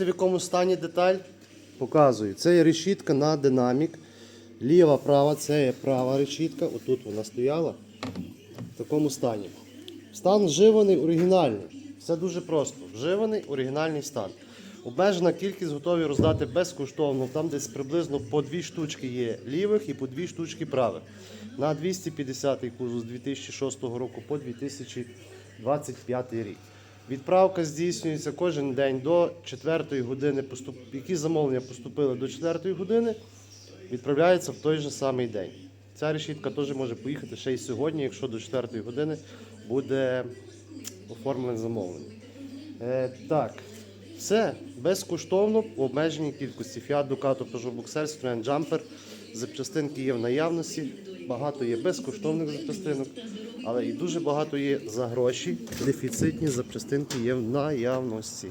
В якому стані деталь? Показую. Це є решітка на динамік. Ліва, права, це є права решітка. Отут вона стояла в такому стані. Стан вживаний, оригінальний. Все дуже просто. Вживаний, оригінальний стан. Обмежена кількість готові роздати безкоштовно. Там десь приблизно по дві штучки є лівих і по дві штучки правих. На 250-й кузов з 2006 року по 2025 рік. Відправка здійснюється кожен день до 4 години. Які замовлення поступили до 4 години, відправляється в той же самий день. Ця решітка теж може поїхати ще й сьогодні, якщо до 4 години буде оформлене замовлення. Е, так, все безкоштовно в обмеженій кількості. Fiat Ducato Peugeot Boxer, Citroen Jumper. Запчастинки є в наявності. Багато є безкоштовних запчастинок, але і дуже багато є за гроші. Дефіцитні запчастинки є в наявності.